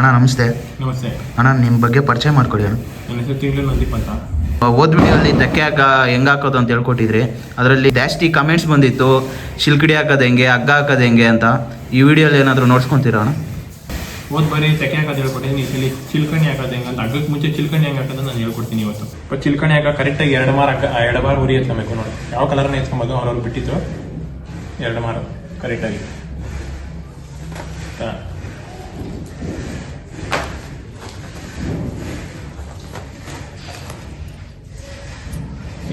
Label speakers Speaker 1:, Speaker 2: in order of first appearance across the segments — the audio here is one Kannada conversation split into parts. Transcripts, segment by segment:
Speaker 1: ಅಣ್ಣ ನಮಸ್ತೆ.
Speaker 2: ನಮಸ್ತೆ.
Speaker 1: ಅಣ್ಣ ನಿಮ್ಮ ಬಗ್ಗೆ ಪರಿಚಯ ಮಾಡ್ಕೊಡಿ ಅಣ್ಣ.
Speaker 2: ನನ್ನ ಹೆಸರು ತಿಂಗಳು ನಂದೀಪ್ ಅಂತ.
Speaker 1: ಓದ್ ವಿಡಿಯೋಲ್ಲಿ ಧಕ್ಕೆ ಹಾಕ ಹೆಂಗ್ ಹಾಕೋದು ಅಂತ ಹೇಳ್ಕೊಟ್ಟಿದ್ರಿ. ಅದರಲ್ಲಿ ಜಾಸ್ತಿ ಕಮೆಂಟ್ಸ್ ಬಂದಿತ್ತು ಶಿಲ್ಕಡಿ ಹಾಕೋದು ಹೆಂಗೆ ಹಗ್ಗ ಹಾಕೋದು ಹೆಂಗೆ ಅಂತ. ಈ ವಿಡಿಯೋಲಿ ಏನಾದರೂ ನೋಡ್ಸ್ಕೊಂತೀರಾ ಅಣ್ಣ?
Speaker 2: ಓದ್ ಬರಿ ತೆಕೆ ಹಾಕೋದು ಹೇಳ್ಕೊಟ್ಟಿದ್ದೀನಿ ಸಲ ಚಿಲ್ಕಣಿ ಹಾಕೋದು ಹೆಂಗೆ ಅಂತ. ಹಗ್ಗಕ್ಕೆ ಮುಂಚೆ ಚಿಲ್ಕಣಿ ಹೆಂಗೆ ಹಾಕೋದು ನಾನು ಹೇಳ್ಕೊಡ್ತೀನಿ ಇವತ್ತು. ಬಟ್ ಚಿಲ್ಕಣಿ ಹಾಕ ಕರೆಕ್ಟಾಗಿ ಎರಡು ಮಾರ ಹಾಕ ಎರಡು ಬಾರ್ ಉರಿ ಎತ್ಕೊಬೇಕು ನೋಡಿ. ಯಾವ ಕಲರ್ನ ಎತ್ಕೊಬೋದು ಅವ್ರವ್ರು ಬಿಟ್ಟಿತ್ತು ಎರಡು ಮಾರು ಕರೆಕ್ಟಾಗಿ ಹಾ.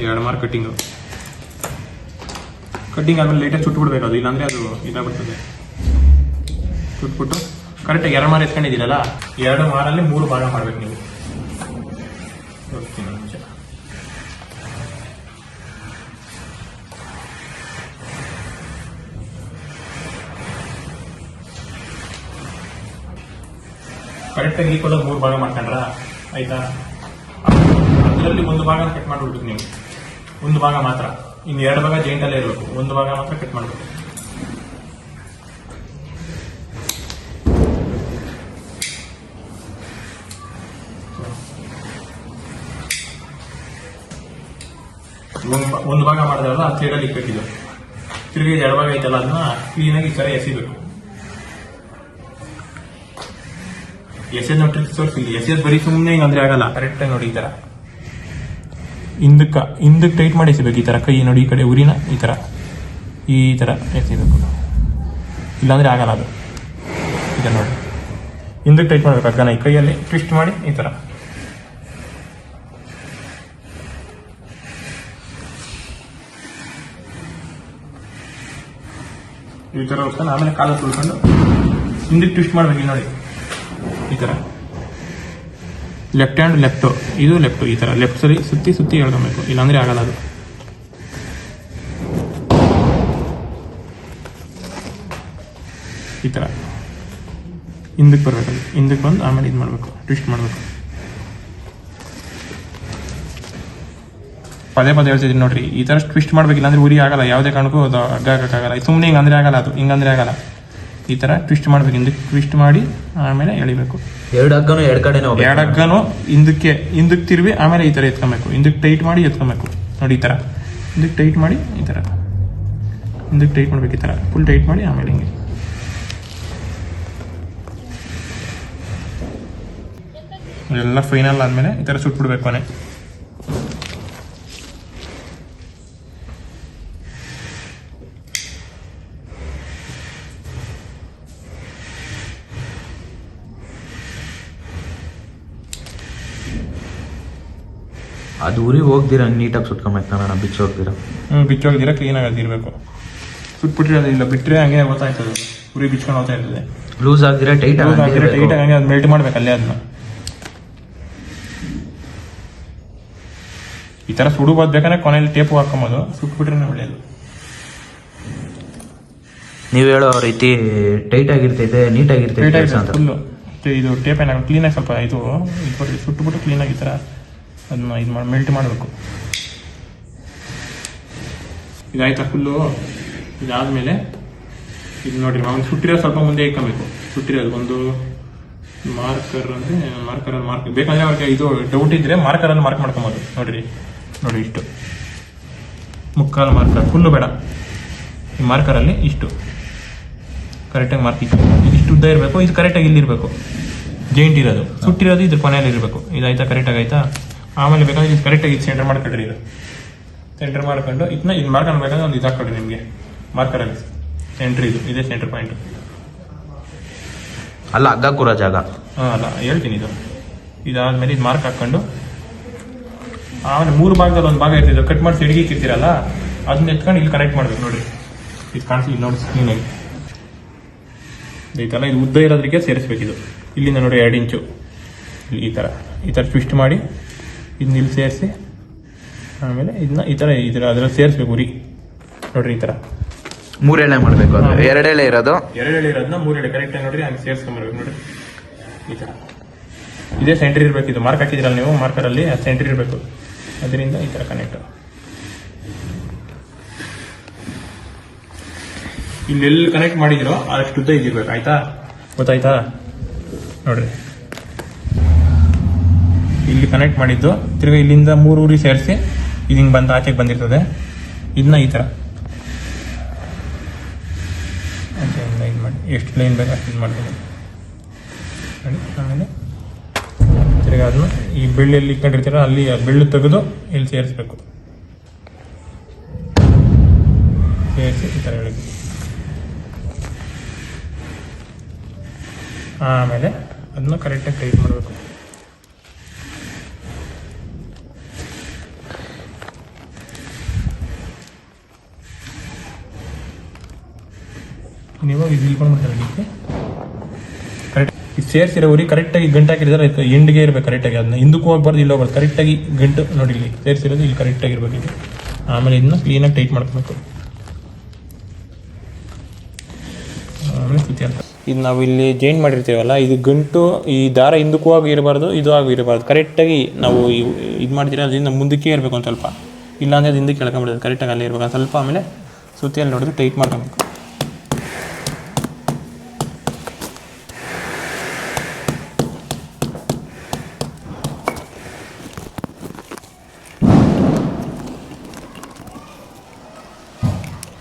Speaker 2: ಎರಡು ಮಾರು ಕಟ್ಟಿಂಗು. ಕಟ್ಟಿಂಗ್ ಆದ್ಮೇಲೆ ಲೈಟಾಗಿ ಸುಟ್ಬಿಡ್ಬೇಕು ಅದು, ಇಲ್ಲಾಂದ್ರೆ ಅದು ಇದಾಗ್ಬಿಡ್ತದೆ. ಸುಟ್ಬಿಟ್ಟು ಕರೆಕ್ಟಾಗಿ ಎರಡು ಮಾರು ಎತ್ಕೊಂಡಿದ್ದೀರಲ್ಲ, ಎರಡು ಮಾರಲ್ಲಿ ಮೂರು ಭಾಗ ಮಾಡ್ಬೇಕು ನೀವು. ಕೊಡೋದು ಕರೆಕ್ಟಾಗಿ ಈಕ್ವಲ್ ಮೂರು ಭಾಗ ಮಾಡ್ಕೊಂಡ್ರ? ಆಯ್ತಾ? ಅದರಲ್ಲಿ ಒಂದು ಭಾಗ ಕಟ್ ಮಾಡ್ಬಿಡ್ಬೇಕು ನೀವು. ಒಂದು ಭಾಗ ಮಾತ್ರ. ಇನ್ನು ಎರಡು ಭಾಗ ಜಾಯಿಂಟ್ ಅಲ್ಲೇ ಇರಬೇಕು. ಒಂದು ಭಾಗ ಮಾತ್ರ ಕಟ್ ಮಾಡಬೇಕು. ಒಂದು- ಭಾಗ ಮಾಡಿದ್ರಲ್ಲ ಆ ಸೈಡಲ್ಲಿ ತಿರುಗಿ ಎರಡು ಭಾಗ ಐತಲ್ಲ ಅದನ್ನ ಕ್ಲೀನಾಗಿ ಈ ಥರ ಎಸಿಬೇಕು. ಎಸೆದ್ ನೋಡಿ ಇಲ್ಲಿ. ಎಸೆದ್ ಬರೀ ಸುಮ್ಮನೆ ಹಿಂಗಂದ್ರೆ ಆಗಲ್ಲ. ಕರೆಕ್ಟಾಗಿ ನೋಡಿ ಈ ಥರ ಹಿಂದಕ್ಕ ಹಿಂದಕ್ಕೆ ಟೈಟ್ ಮಾಡಿ ಎಸಿಬೇಕು. ಈ ಥರ ಕೈ ನೋಡಿ, ಈ ಕಡೆ ಉರಿನ, ಈ ಥರ ಈ ಥರ ಎಸಿಬೇಕು ಇಲ್ಲಾಂದ್ರೆ ಆಗಲ್ಲ ಅದು. ಈಗ ನೋಡಿ. ಹಿಂದಕ್ಕೆ ಟೈಟ್ ಮಾಡ್ಬೇಕು. ಹಗ್ಗನ ಈ ಕೈಯಲ್ಲಿ ಟ್ವಿಸ್ಟ್ ಮಾಡಿ, ಈ ಥರ ಈ ಥರ ಆಮೇಲೆ ಕಾಲ ತುಳ್ಕೊಂಡು ಹಿಂದಕ್ಕೆ ಟ್ವಿಸ್ಟ್ ಮಾಡ್ಬೇಕು. ನೋಡಿ. ಈ ಥರ ಲೆಫ್ಟ್ ಹ್ಯಾಂಡ್, ಲೆಫ್ಟು ಇದು ಲೆಫ್ಟು, ಈ ಥರ ಲೆಫ್ಟ್ ಸರಿ, ಸುತ್ತಿ ಸುತ್ತಿ ಹೇಳ್ಕೊಬೇಕು ಇಲ್ಲಾಂದರೆ ಆಗಲ್ಲ ಅದು. ಈ ಥರ ಹಿಂದಕ್ಕೆ ಬರಬೇಕು ಹಿಂದಕ್ಕೆ ಬಂದು ಆಮೇಲೆ ಇದು ಮಾಡಬೇಕು. ಟ್ವಿಸ್ಟ್ ಮಾಡಬೇಕು. ಪದೇ ಪದೇ ಹೇಳ್ತಿದ್ದೀನಿ ನೋಡ್ರಿ. ಈ ಥರ ಟ್ವಿಸ್ಟ್ ಮಾಡ್ಬೇಕು ಇಲ್ಲಾಂದ್ರೆ ಉರಿ ಆಗಲ್ಲ. ಯಾವುದೇ ಕಾರಣಕ್ಕೂ ಅದು ಅಗ್ಗ ಹಾಕೋಕ್ಕಾಗಲ್ಲ. ಸುಮ್ಮನೆ ಹಿಂಗಂದ್ರೆ ಆಗಲ್ಲ ಅದು. ಹಿಂಗಂದ್ರೆ ಆಗಲ್ಲ. ಈ ಥರ ಟ್ವಿಸ್ಟ್ ಮಾಡ್ಬೇಕು ಹಿಂದಕ್ಕೆ ಟ್ವಿಸ್ಟ್ ಮಾಡಿ ಆಮೇಲೆ ಎಳಿಬೇಕು.
Speaker 1: ಎರಡು ಹಗ್ಗನು ಎರಡು ಕಡೆ ಎರಡು
Speaker 2: ಹಗ್ಗನು ಹಿಂದಕ್ಕೆ ಹಿಂದಕ್ಕೆ ತಿರುವಿ ಆಮೇಲೆ ಈ ಥರ ಎತ್ಕೊಬೇಕು. ಹಿಂದಕ್ಕೆ ಟೈಟ್ ಮಾಡಿ ಎತ್ಕೊಬೇಕು. ನೋಡಿ ಈ ಥರ ಹಿಂದಕ್ಕೆ ಟೈಟ್ ಮಾಡಿ ಈ ಥರ ಹಿಂದಕ್ಕೆ ಟೈಟ್ ಮಾಡ್ಬೇಕು ಈ ಥರ ಫುಲ್ ಟೈಟ್ ಮಾಡಿ ಆಮೇಲೆ ಹಿಂಗೆ. ಎಲ್ಲ ಫೈನಲ್ ಆದಮೇಲೆ ಈ ಥರ ಸುಟ್ಬಿಡ್ಬೇಕು ಕೊನೆ
Speaker 1: ಅದು ಉರಿ ಹೋಗ್ದಿರ ನೀಟಾಗಿ ಸುಟ್ಕೊಬೇಕು ನಾನು ಬಿಚ್ಚಿ ಹೋಗ್ದಿರ.
Speaker 2: ಹ್ಞೂ ಬಿಚ್ಚೋಗಿದ್ದೀರ ಕ್ಲೀನಾಗಿ ಅದಿರಬೇಕು. ಸುಟ್ಬಿಟ್ರೆ ಇಲ್ಲ ಬಿಟ್ಟರೆ ಹಂಗೆ ಗೊತ್ತಾಯ್ತದೆ ಉರಿ ಬಿಚ್ಕೊಂಡು ಹೋಗ್ತಾ ಇರ್ತದೆ.
Speaker 1: ಲೂಸ್ ಆಗ್ದಿರ ಟೈಟ್
Speaker 2: ಟೈಟ್ ಆಗಿ ಅದು ಮೆಲ್ಟ್ ಮಾಡ್ಬೇಕು ಅಲ್ಲೇ ಅದನ್ನ. ಈ ತರ ಸುಡುಬೋದು ಬೇಕಂದ್ರೆ ಕೊನೆಯಲ್ಲಿ ಟೇಪು ಹಾಕೊಂಬೋದು ಸುಟ್ಬಿಟ್ರೆ ಒಳ್ಳೆಯದು
Speaker 1: ನೀವು ಹೇಳೋ ರೀತಿ ಟೈಟ್ ಆಗಿರ್ತೈತೆ ನೀಟಾಗಿರ್ತೈತೆ
Speaker 2: ಆಗಿರ್ತೈತೆ ಇದು ಟೇಪ್ ಏನಾಗ ಕ್ಲೀನಾಗಿ ಸ್ವಲ್ಪ ಇದು ಇದು ಸುಟ್ಬಿಟ್ಟು ಕ್ಲೀನಾಗಿ ಈ ಥರ ಅದನ್ನ ಇದು ಮಾಡಿ ಮೆಲ್ಟ್ ಮಾಡಬೇಕು. ಇದಾಯ್ತಾ ಫುಲ್ಲು ಇದಾದ್ಮೇಲೆ, ಇದು ನೋಡಿರಿ ಒಂದು ಸುಟ್ಟಿರೋದು ಸ್ವಲ್ಪ ಮುಂದೆ ಇಟ್ಕೊಬೇಕು. ಸುಟ್ಟಿರೋದು ಒಂದು ಮಾರ್ಕರ್ ಅಂದ್ರೆ ಮಾರ್ಕರ್ ಅಲ್ಲಿ ಮಾರ್ಕ್ ಬೇಕಂದ್ರೆ ಅವ್ರಿಗೆ ಇದು ಡೌಟ್ ಇದ್ರೆ ಮಾರ್ಕರ್ ಅಲ್ಲಿ ಮಾರ್ಕ್ ಮಾಡ್ಕೊಬೋದು. ನೋಡ್ರಿ, ನೋಡಿ ಇಷ್ಟು. ಮುಕ್ಕಾಲು ಮಾರ್ಕರ್ ಫುಲ್ಲು ಬೇಡ. ಈ ಮಾರ್ಕರ್ ಅಲ್ಲಿ ಇಷ್ಟು. ಕರೆಕ್ಟಾಗಿ ಮಾರ್ಕ್ ಇತ್ತು ಇದು ಇಷ್ಟು ಉದ್ದ ಇರಬೇಕು, ಇದು ಕರೆಕ್ಟಾಗಿ ಇಲ್ಲಿರಬೇಕು. ಜೈಂಟ್ ಇರೋದು. ಸುಟ್ಟಿರೋದು ಇದ್ರ ಕೊನೆಯಲ್ಲಿ ಇರಬೇಕು. ಇದಾಯ್ತಾ? ಕರೆಕ್ಟಾಗಿ ಆಯ್ತಾ? ಆಮೇಲೆ ಬೇಕಾದ್ರೆ ಇದು ಕರೆಕ್ಟಾಗಿ ಇದು ಸೆಂಟರ್ ಮಾಡ್ಕೊಡ್ರಿ ಇದು ಸೆಂಟರ್ ಮಾಡ್ಕೊಂಡು ಇದನ್ನ ಇದು ಮಾಡ್ಕೊಳ್ಬೇಕಂದ್ರೆ ಒಂದು ಇದು ಹಾಕೊಡ್ರಿ ನಿಮಗೆ ಮಾರ್ಕರಲ್ಲಿ ಸೆಂಟ್ರ್ ಇದು ಇದೇ ಸೆಂಟರ್ ಪಾಯಿಂಟ್
Speaker 1: ಅಲ್ಲ ಹಗ್ಗ ಕೂರೋ ಜಾಗ.
Speaker 2: ಹಾಂ ಅಲ್ಲ ಹೇಳ್ತೀನಿ ಇದು. ಇದಾದ್ಮೇಲೆ ಇದು ಮಾರ್ಕ್ ಹಾಕ್ಕೊಂಡು ಆಮೇಲೆ ಮೂರು ಭಾಗದಲ್ಲಿ ಒಂದು ಭಾಗ ಇರ್ತಿದ್ರು ಕಟ್ ಮಾಡಿ ಸಿಡಿಗೆ ಇಕ್ಕಿರ್ತೀರಲ್ಲ ಅದನ್ನ ಎತ್ಕೊಂಡು ಇಲ್ಲಿ ಕನೆಕ್ಟ್ ಮಾಡ್ಬೇಕು ನೋಡಿ ಇದು ಕಾಣಿಸಿ ನೋಡಿ ಕ್ಲೀನಾಗಿ ಈ ಥರ ಇದು ಉದ್ದ ಇರೋದಕ್ಕೆ ಸೇರಿಸ್ಬೇಕಿದು. ಇಲ್ಲಿಂದ ನೋಡಿ ಎರಡು ಇಂಚು ಈ ಥರ ಈ ಥರ ಟ್ವಿಸ್ಟ್ ಮಾಡಿ. ಇದನ್ನ ಇಲ್ಲಿ ಸೇರಿಸಿ. ಆಮೇಲೆ ಇದನ್ನ ಈ ಥರ ಈ ಥರ ಅದ್ರಲ್ಲಿ ಸೇರಿಸ್ಬೇಕು ಉರಿ. ನೋಡ್ರಿ ಈ ಥರ
Speaker 1: ಮೂರೆಳೆ ಮಾಡಬೇಕು ಅದು. ಎರಡೆಳೆ ಇರೋದು?
Speaker 2: ಎರಡೆಳೆ ಇರೋದನ್ನ ಮೂರೆಳೆ. ಕರೆಕ್ಟಾಗಿ ನೋಡ್ರಿ ಹಂಗೆ ಸೇರಿಸ್ಕೊಂಬರ್ಬೇಕು ನೋಡ್ರಿ. ಈ ಥರ ಇದೇ ಸೆಂಟ್ರ್ ಇರಬೇಕು ಇದು. ಮಾರ್ಕ್ ಹಾಕಿದ್ರಲ್ಲ ನೀವು ಮಾರ್ಕರಲ್ಲಿ ಆ ಸೆಂಟ್ರ್ ಇರಬೇಕು. ಅದರಿಂದ ಈ ಥರ ಕನೆಕ್ಟ್ ಇಲ್ಲೆಲ್ಲಿ ಕನೆಕ್ಟ್ ಮಾಡಿದಿರೋ ಅಷ್ಟು ಉದ್ದ ಇದಿರ್ಬೇಕು ಆಯ್ತಾ? ಗೊತ್ತಾಯ್ತಾ? ನೋಡ್ರಿ. ಇಲ್ಲಿ ಕನೆಕ್ಟ್ ಮಾಡಿದ್ದು. ತಿರ್ಗಿ ಇಲ್ಲಿಂದ ಮೂರು ಊರಿ ಸೇರಿಸಿ ಇದು ಹಿಂಗೆ ಬಂದು ಆಚೆಗೆ ಬಂದಿರ್ತದೆ. ಇದನ್ನ ಈ ಥರ ಇದು ಮಾಡಿ, ಎಷ್ಟು ಲೈನ್ ಬೇಕು ಅಷ್ಟು ಇದು ಮಾಡ್ತೀನಿ. ಆಮೇಲೆ ತಿರ್ಗಿ ಅದನ್ನ ಈ ಬೆಳ್ಳಿಯಲ್ಲಿ ಇಟ್ಕೊಂಡಿರ್ತೀರ ಅಲ್ಲಿ ಬೆಳ್ಳು ತೆಗೆದು ಇಲ್ಲಿ ಸೇರಿಸ್ಬೇಕು. ಸೇರಿಸಿ ಈ ಥರ ಹೇಳಿದ್ವಿ ಆಮೇಲೆ ಅದನ್ನ ಕರೆಕ್ಟಾಗಿ ಟೈಪ್ ಮಾಡಬೇಕು. ನೀವು ಇದು ಇಳ್ಕೊಂಡ್ಬಿಡ್ತಾರೆ ಇದಕ್ಕೆ ಕರೆಕ್ಟ್ ಇದು ಸೇರಿಸಿರೋ ಉರಿ ಕರೆಕ್ಟಾಗಿ ಗಂಟು ಹಾಕಿದ್ರೆ ಆಯ್ತು. ಎಂಡ್ಗೆ ಇರಬೇಕು ಕರೆಕ್ಟಾಗಿ ಅದನ್ನ. ಹಿಂದಕ್ಕೆ ಹೋಗ್ಬಾರ್ದು, ಇಲ್ಲಿ ಹೋಗ್ಬಾರ್ದು. ಕರೆಕ್ಟಾಗಿ ಗಂಟು, ನೋಡಿ ಇಲ್ಲಿ ಸೇರಿಸಿರೋದು ಇಲ್ಲಿ ಕರೆಕ್ಟಾಗಿ ಇರಬೇಕು ಇಲ್ಲಿ. ಆಮೇಲೆ ಇದನ್ನ ಕ್ಲೀನಾಗಿ ಟೈಟ್ ಮಾಡ್ಕೋಬೇಕು. ಇದು ನಾವು ಇಲ್ಲಿ ಜಾಯಿಂಟ್ ಮಾಡಿರ್ತೀವಲ್ಲ, ಇದು ಗಂಟು, ಈ ದಾರ ಹಿಂದಕ್ಕೂ ಆಗಿ ಇರಬಾರ್ದು, ಇದು ಆಗಿ ಇರಬಾರ್ದು. ಕರೆಕ್ಟಾಗಿ ನಾವು ಇದು ಮಾಡ್ತೀರ ಅದರಿಂದ ಮುಂದಕ್ಕೆ ಇರಬೇಕು ಒಂದು ಸ್ವಲ್ಪ. ಇಲ್ಲಾಂದರೆ ಅದು ಹಿಂದಕ್ಕೆ ಕರೆಕ್ಟಾಗಿ ಅಲ್ಲೇ ಇರಬೇಕು. ಸ್ವಲ್ಪ ಆಮೇಲೆ ಸುತ್ತಿಯಲ್ಲಿ ನೋಡಿದ್ರೆ ಟೈಟ್ ಮಾಡ್ಕೊಬೇಕು.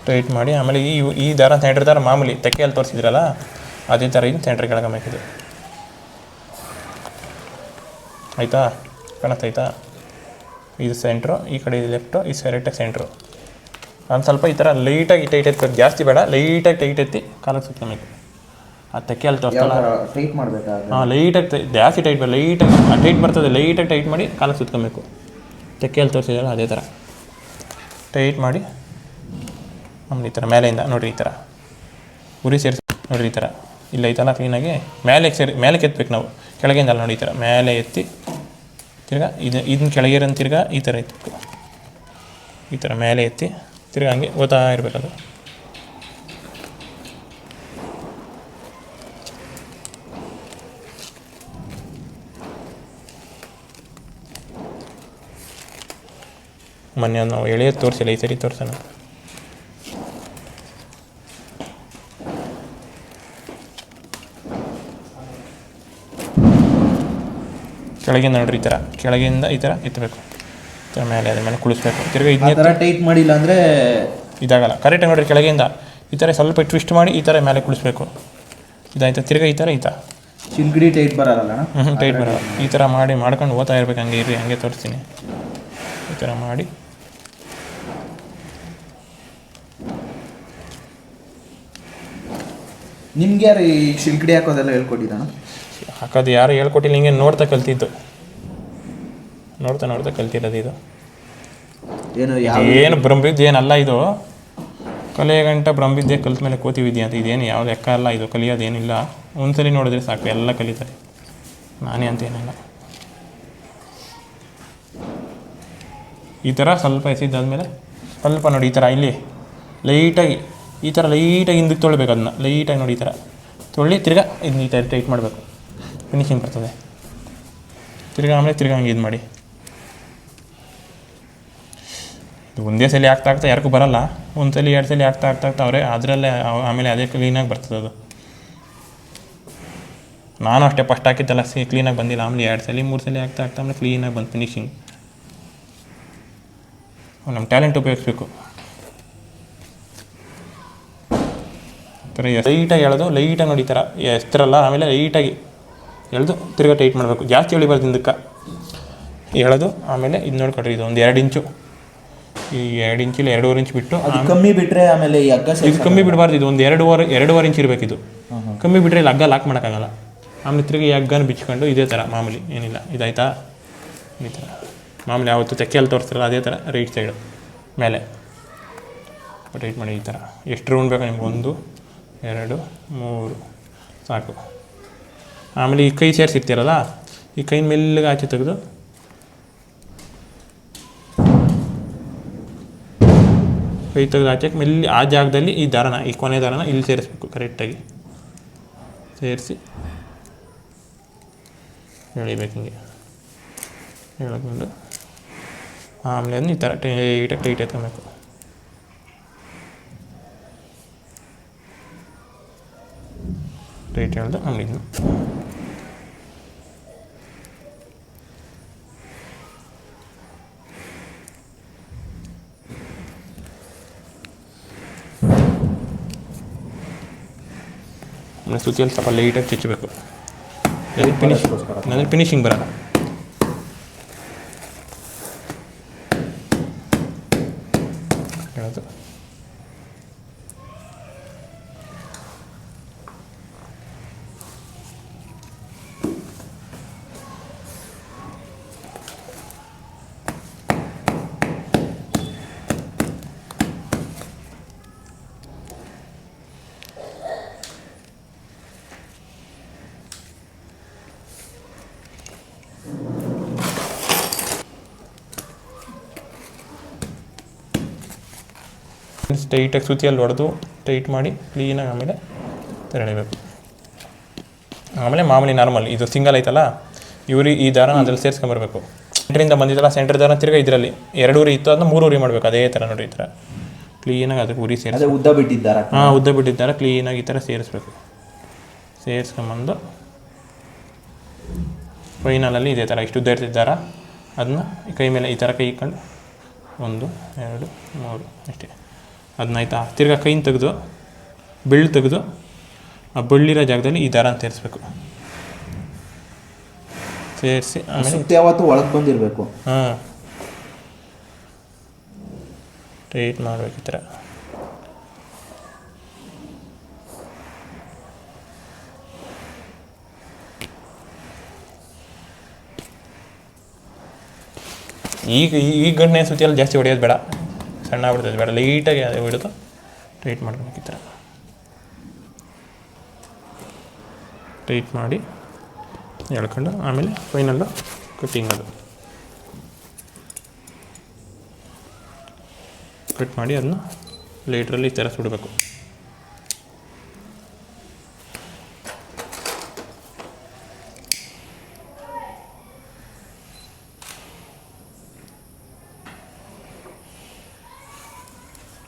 Speaker 2: ಟೈಟ್ ಮಾಡಿ ಆಮೇಲೆ ಈ ಈ ದಾರ ಸೆಂಟ್ರ್ ದಾರ ಮಾಮೂಲಿ ತೆಕ್ಕೆಯಲ್ಲಿ ತೋರಿಸಿದ್ರಲ್ಲ ಅದೇ ಥರ ಇದು ಸೆಂಟ್ರ್ ಕೆಳಗಬೇಕಿದೆ ಆಯಿತಾ? ಕಾಣಿಸ್ತಾಯ್ತಾ ಇದು ಸೆಂಟ್ರು ಈ ಕಡೆ ಇದು ಲೆಫ್ಟು ಈ ಕರೆಕ್ಟಾಗಿ ಸೆಂಟ್ರು ಒಂದು ಸ್ವಲ್ಪ ಈ ಥರ ಲೈಟಾಗಿ ಟೈಟ್ ಎತ್ತಿ ಜಾಸ್ತಿ ಬೇಡ ಲೈಟಾಗಿ ಟೈಟ್ ಎತ್ತಿ ಕಾಲಕ್ಕೆ ಸುತ್ತಬೇಕು. ಆ ತೆಕ್ಕೆಯಲ್ಲಿ ತೋರಿಸಲ್ಲ
Speaker 1: ಟೈಟ್ ಮಾಡಬೇಕು
Speaker 2: ಹಾಂ ಲೈಟಾಗಿ ಜಾಸ್ತಿ ಟೈಟ್ ಬೇಡ ಲೈಟಾಗಿ ಆ ಟೈಟ್ ಬರ್ತದೆ ಲೈಟಾಗಿ ಟೈಟ್ ಮಾಡಿ ಕಾಲಕ್ಕೆ ಸುತ್ಕೊಬೇಕು ತೆಕ್ಕೆಯಲ್ಲಿ ತೋರಿಸಿದ್ರಲ್ಲ ಅದೇ ಥರ ಟೈಟ್ ಮಾಡಿ ಆಮೇಲೆ ಈ ಥರ ಮೇಲೆಯಿಂದ, ನೋಡಿರಿ ಈ ಥರ ಉರಿ ಸೇರಿಸಿ, ನೋಡಿರಿ ಈ ಥರ ಇಲ್ಲ ಐತಲ್ಲ ಕ್ಲೀನಾಗಿ ಮೇಲೆ ಸೇರಿ, ಮೇಲೆ ಕೆತ್ತಬೇಕು ನಾವು. ಕೆಳಗಿಂದ ಅಲ್ಲ, ನೋಡಿ ಈ ಥರ ಮೇಲೆ ಎತ್ತಿ, ತಿರ್ಗಾ, ಇದು ಇದನ್ನ ಕೆಳಗಿರೋ ತಿರ್ಗಾ ಈ ಥರ ಎತ್ತಬೇಕು ಈ ಥರ ಮೇಲೆ ಎತ್ತಿ, ತಿರ್ಗಾ ಹಂಗೆ ಓದ್ತಾ ಇರಬೇಕದು ಮೊನ್ನೆ ನಾವು ಎಳೆಯೋದು ತೋರಿಸಿಲ್ಲ, ಈ ಸರಿ ತೋರಿಸೋಣ. ಕೆಳಗಿಂದ ನೋಡ್ರಿ ಈ ಥರ. ಕೆಳಗಿಂದ ಈ ಥರ ಎತ್ತಬೇಕು. ಈ ಥರ ಮೇಲೆ ಅದ್ರ ಮೇಲೆ ಕುಳಿಸ್ಬೇಕು. ತಿರ್ಗಿ ಇದನ್ನ
Speaker 1: ಟೈಟ್ ಮಾಡಿಲ್ಲ ಅಂದರೆ
Speaker 2: ಇದಾಗಲ್ಲ. ಕರೆಕ್ಟಾಗಿ ನೋಡ್ರಿ ಕೆಳಗಿಂದ. ಈ ಥರ ಸ್ವಲ್ಪ ಟ್ವಿಸ್ಟ್ ಮಾಡಿ ಈ ಥರ ಮೇಲೆ ಕುಳಿಸ್ಬೇಕು. ಇದಾಯ್ತಾ? ತಿರ್ಗಿ ಈ ಥರ ಈ ಥರ.
Speaker 1: ಚಿಲ್ಕಡಿ ಟೈಟ್ ಬರಲ್ಲ
Speaker 2: ಹ್ಞೂ ಟೈಟ್ ಬರೋಲ್ಲ. ಈ ಥರ ಮಾಡಿ ಮಾಡ್ಕೊಂಡು ಓದ್ತಾ ಇರ್ಬೇಕು. ಹಂಗೆ ಇರ್ರಿ ಹಂಗೆ ತೋರಿಸ್ತೀನಿ. ಈ ಥರ ಮಾಡಿ.
Speaker 1: ನಿಮ್ಗೆ ಯಾರು ಈ ಶಿಲ್ಕಡಿ ಹಾಕೋದೆಲ್ಲ ಹೇಳ್ಕೊಟ್ಟಿದ್ದಾನ
Speaker 2: ಹಾಕೋದು ಯಾರು ಹೇಳ್ಕೊಟ್ಟಿಲ್ಲ ಹಿಂಗೆ ನೋಡ್ತಾ ಕಲ್ತಿದ್ದು. ನೋಡ್ತಾ ನೋಡ್ತಾ ಕಲ್ತಿರೋದು ಇದು.
Speaker 1: ಏನು
Speaker 2: ಏನು ಬ್ರಹ್ಮವಿದ್ಯೆ ಏನಲ್ಲ ಇದು. ಕಲೆಯ ಗಂಟ ಬ್ರಹ್ಮವಿದ್ಯೆ ಕಲ್ತ ಮೇಲೆ ಕೋತಿವಿದ್ಯೆ ಅಂತ ಇದೇನು ಯಾವ ಲೆಕ್ಕ ಅಲ್ಲ ಇದು ಕಲಿಯೋದೇನಿಲ್ಲ. ಒಂದ್ಸಲಿ ನೋಡಿದ್ರೆ ಸಾಕು ಎಲ್ಲ ಕಲಿತಾರೆ. ನಾನೇ ಅಂತ ಏನಿಲ್ಲ. ಈ ಥರ ಸ್ವಲ್ಪ ಎಸಿದ್ದಾದ್ಮೇಲೆ ಸ್ವಲ್ಪ ನೋಡಿ ಈ ಥರ ಇಲ್ಲಿ ಲೈಟಾಗಿ ಈ ಥರ ಲೈಟಾಗಿ ಹಿಂದಕ್ಕೆ ತೊಳ್ಬೇಕು ಅದನ್ನ. ಲೈಟಾಗಿ ನೋಡಿ ಈ ಥರ. ತೊಳಿ ತಿರ್ಗಾ ಇದನ್ನ ಈ ಥರ ಟೈಟ್ ಮಾಡಬೇಕು. ಫಿನಿಶಿಂಗ್ ಬರ್ತದೆ? ತಿರ್ಗಿ ಆಮೇಲೆ ತಿರ್ಗಿ ಹಂಗೆ ಇದು ಮಾಡಿ. ಇದು ಒಂದೇ ಸಲ ಆಗ್ತಾ ಆಗ್ತಾ ಯಾರಿಗೂ ಬರಲ್ಲ. ಒಂದು ಸಲ, ಎರಡು ಸಲ ಆಗ್ತಾ ಆಗ್ತಾ ಆಗ್ತಾ ಅವರೇ ಅದರಲ್ಲೇ ಆಮೇಲೆ ಅದೇ ಕ್ಲೀನಾಗಿ ಬರ್ತದೆ ಅದು. ನಾನು ಅಷ್ಟೇ ಫಸ್ಟ್ ಹಾಕಿದ್ದಲ್ಲ, ಸಿ ಕ್ಲೀನಾಗಿ ಬಂದಿಲ್ಲ. ಆಮೇಲೆ ಎರಡು ಸಲ, ಮೂರು ಸಲ ಆಗ್ತಾ ಆಗ್ತಾ ಆಮೇಲೆ ಕ್ಲೀನಾಗಿ ಬಂದು ಫಿನಿಶಿಂಗ್ ನಮ್ಮ ಟ್ಯಾಲೆಂಟ್ ಉಪಯೋಗಿಸ್ಬೇಕು. ಥರ ಲೈಟಾಗಿ ಎಳೆದು ಲೈಟಾಗಿ ನೋಡಿ ಥರ ಎಸ್ತಿರಲ್ಲ ಆಮೇಲೆ ಲೈಟಾಗಿ ಎಳೆದು ತಿರ್ಗಾ ಟೈಟ್ ಮಾಡಬೇಕು. ಜಾಸ್ತಿ ಎಳಿಬಾರ್ದು ಹಿಂದಕ್ಕೆ. ಎಳೆದು ಆಮೇಲೆ ಇದು ನೋಡ್ಕೊಡ್ರಿ ಇದು ಒಂದು ಎರಡು ಇಂಚು. ಈ ಎರಡು ಇಂಚಿಲ್ಲ ಎರಡೂವರೆ ಇಂಚ್ ಬಿಟ್ಟು
Speaker 1: ಅದು ಕಮ್ಮಿ ಬಿಟ್ಟರೆ ಆಮೇಲೆ ಈ ಹಗ್ಗ
Speaker 2: ಇದು ಕಮ್ಮಿ ಬಿಡಬಾರ್ದು ಇದು ಒಂದು ಎರಡೂವರೆ ಎರಡೂವರೆ ಇಂಚ್ ಇರಬೇಕು ಇದು. ಕಮ್ಮಿ ಬಿಟ್ಟರೆ ಇಲ್ಲಿ ಹಗ್ಗ ಲಾಕ್ ಮಾಡೋಕ್ಕಾಗಲ್ಲ. ಆಮೇಲೆ ತಿರುಗಿ ಈ ಹಗ್ಗನ ಬಿಚ್ಕೊಂಡು ಇದೇ ಥರ ಮಾಮೂಲಿ ಏನಿಲ್ಲ ಇದಾಯ್ತಾ? ಈ ಥರ ಮಾಮೂಲಿ ಯಾವತ್ತು ತೆಕ್ಕೆಯಲ್ಲಿ ತೋರಿಸ್ತಾರಲ್ಲ ಅದೇ ಥರ ರೈಟ್ ಸೈಡು ಮೇಲೆ. ರೈಟ್ ಮಾಡಿ ಈ ಥರ ಎಷ್ಟು ರೌಂಡ್ ಬೇಕು ನಿಮ್ಗೆ? ಒಂದು ಎರಡು ಮೂರು. ಸಾಕು. ಆಮೇಲೆ ಈ ಕೈ ಸೇರಿಸಿರ್ತೀರಲ್ಲ, ಈ ಕೈ ಮೆಲ್ಲಗೆ ಆಚೆ ತೆಗೆದು. ಕೈ ತೆಗೆದು ಆಚೆ, ಮೆಲ್ಲಿ ಆ ಜಾಗದಲ್ಲಿ ಈ ದಾರನ, ಈ ಕೊನೆ ದಾರನ ಇಲ್ಲಿ ಸೇರಿಸ್ಬೇಕು ಕರೆಕ್ಟಾಗಿ ಸೇರಿಸಿ. ಎಳಿಬೇಕು ಹಿಂಗೆ. ಎಳ್ಕೊಂಡು ಆಮೇಲೆ ಅದನ್ನ ಈ ಥರ ಟೈಟಾಗಿ ಟೈಟ್ ಎತ್ಕೊಬೇಕು. ಟೈಟ್ ಎಳ್ದು ಆಮೇಲೆ ಆಮೇಲೆ ಸುತ್ತಿಯಲ್ಲಿ ಸ್ವಲ್ಪ ಲೈಟಾಗಿ ಚಚ್ಚಬೇಕು. ಫಿನಿಶ್ ನನಗೆ ಫಿನಿಶಿಂಗ್ ಬರಲ್ಲ. ಹೇಳೋದು. ಟೈಟಾಗಿ ಸುತ್ತಿಯಲ್ಲಿ ಹೊಡೆದು ಟೈಟ್ ಮಾಡಿ ಕ್ಲೀನಾಗಿ ಆಮೇಲೆ ತೆರಳಿಬೇಕು. ಆಮೇಲೆ ಮಾಮೂಲಿ ನಾರ್ಮಲ್ ಇದು ಸಿಂಗಲ್ ಐತಲ್ಲ ಇವ್ರಿ ಈ ದಾರ ಅದ್ರಲ್ಲಿ ಸೇರಿಸ್ಕೊಂಬರ್ಬೇಕು. ಸೆಂಟ್ರಿಂದ ಬಂದಿದ್ದಲ್ಲ ಸೆಂಟ್ರ್ ದಾರ ತಿರ್ಗ ಇದರಲ್ಲಿ ಎರಡು ಉರಿ ಇತ್ತು ಅದನ್ನ ಮೂರು ಉರಿ ಮಾಡಬೇಕು ಅದೇ ಥರ ನೋಡಿ ಈ ಥರ ಕ್ಲೀನಾಗಿ ಅದಕ್ಕೆ ಉರಿ ಸೇರಿಸಿ.
Speaker 1: ಅದೇ ಉದ್ದ ಬಿಟ್ಟಿದ್ದಾರೆ
Speaker 2: ಹಾಂ ಉದ್ದ ಬಿಟ್ಟಿದ್ದಾರೆ ಕ್ಲೀನಾಗಿ ಈ ಥರ ಸೇರಿಸ್ಬೇಕು. ಸೇರಿಸ್ಕೊಂಬಂದು ಫೈನಲಲ್ಲಿ ಇದೇ ಥರ ಇಷ್ಟು ಉದ್ದ ಇರ್ತಿದ್ದಾರ ಅದನ್ನ ಕೈ ಮೇಲೆ ಈ ಥರ ಕೈ ಇಕ್ಕೊಂಡು ಒಂದು ಎರಡು ಮೂರು ಅಷ್ಟೇ. ಅದನ್ನ ಆಯಿತಾ? ತಿರ್ಗಾ ಕೈನ ತೆಗೆದು ಬೆಳ್ಳು ತೆಗೆದು ಆ ಬೆಳ್ಳಿರೋ ಜಾಗದಲ್ಲಿ ಈ ದಾರನ ಸೇರಿಸ್ಬೇಕು. ಸೇರಿಸಿ
Speaker 1: ಸುತ್ತ ಯಾವತ್ತು ಒಳಗೆ ಬಂದಿರಬೇಕು.
Speaker 2: ಹಾಂ. ಟೈಟ್ ಮಾಡಬೇಕು ಈ ಥರ ಈಗ ಈ- ಈ ಗಂಟೆ ಸುತ್ತಿಯಲ್ಲಿ ಜಾಸ್ತಿ ಹೊಡೆಯೋದು ಬೇಡ. ಸಣ್ಣ ಆಗ್ಬಿಡ್ತದೆ, ಬೇಡ. ಲೈಟಾಗಿ ಅದು ಹಿಡಿದು ಟೈಟ್ ಮಾಡ್ಕೊಬೇಕು ಈ ಥರ. ಟೈಟ್ ಮಾಡಿ ಎಳ್ಕೊಂಡು ಆಮೇಲೆ ಫೈನಲ್ಲು ಕಟ್ಟಿಂಗ್ ಅದು. ಕಟ್ ಮಾಡಿ ಅದನ್ನ ಲೈಟ್ರಲ್ಲಿ ಈ ಥರ ಸುಡಬೇಕು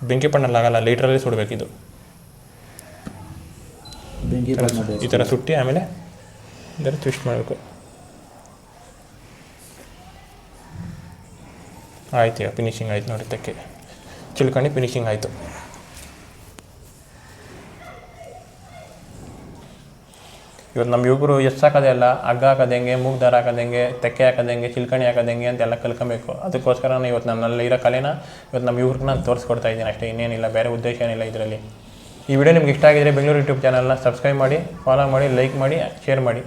Speaker 2: ಬೆಂಕಿ ಪಣ್ಣಲ್ಲಾಗಲ್ಲ ಲೈಟ್ರಲ್ಲಿ ಸುಡಬೇಕು ಇದು
Speaker 1: ಬೆಂಕಿ
Speaker 2: ಈ ಥರ ಸುಟ್ಟಿ ಆಮೇಲೆ ಇದರ ಟ್ವಿಸ್ಟ್ ಮಾಡಬೇಕು. ಆಯ್ತು ಈಗ ಫಿನಿಶಿಂಗ್ ಆಯ್ತು ನೋಡಿ ತಕ್ಕೆ ಚಿಲ್ಕಂಡು ಫಿನಿಶಿಂಗ್ ಆಯಿತು. ಇವತ್ತು ನಮ್ಮ ಯುವಕರು ಎಷ್ಟು ಹಾಕೋದೆ ಅಲ್ಲ, ಹಗ್ಗ ಹಾಕೋದು ಹೆಂಗೆ ಮೂಗ್ ದಾರ ಹಾಕೋದು ಹೆಂಗೆ ತೆಕ್ಕೆ ಹಾಕೋದು ಹೆಂಗೆ ಚಿಲ್ಕಣಿ ಹಾಕೋದು ಹೆಂಗೆ ಅಂತೆಲ್ಲ ಕಲ್ಕೊಬೇಕು. ಅದಕ್ಕೋಸ್ಕರ ನಾನು ಇವತ್ತು ನನ್ನಲ್ಲಿ ಇರೋ ಕಲೆನ ಇವತ್ತು ನಮ್ಮ ಯುವಕರಿಗೆ ನಾನು ತೋರಿಸ್ಕೊಡ್ತಾ ಇದ್ದೀನಿ ಅಷ್ಟೇ, ಇನ್ನೇನಿಲ್ಲ, ಬೇರೆ ಉದ್ದೇಶ ಏನಿಲ್ಲ ಇದರಲ್ಲಿ. ಈ ವಿಡಿಯೋ ನಿಮ್ಗೆ ಇಷ್ಟ ಆಗಿದ್ರೆ ಬೆಂಗಳೂರು ಯೂಟ್ಯೂಬ್ ಚಾನಲ್ನ ಸಬ್ಸ್ಕ್ರೈಬ್ ಮಾಡಿ ಫಾಲೋ ಮಾಡಿ ಲೈಕ್ ಮಾಡಿ ಶೇರ್ ಮಾಡಿ.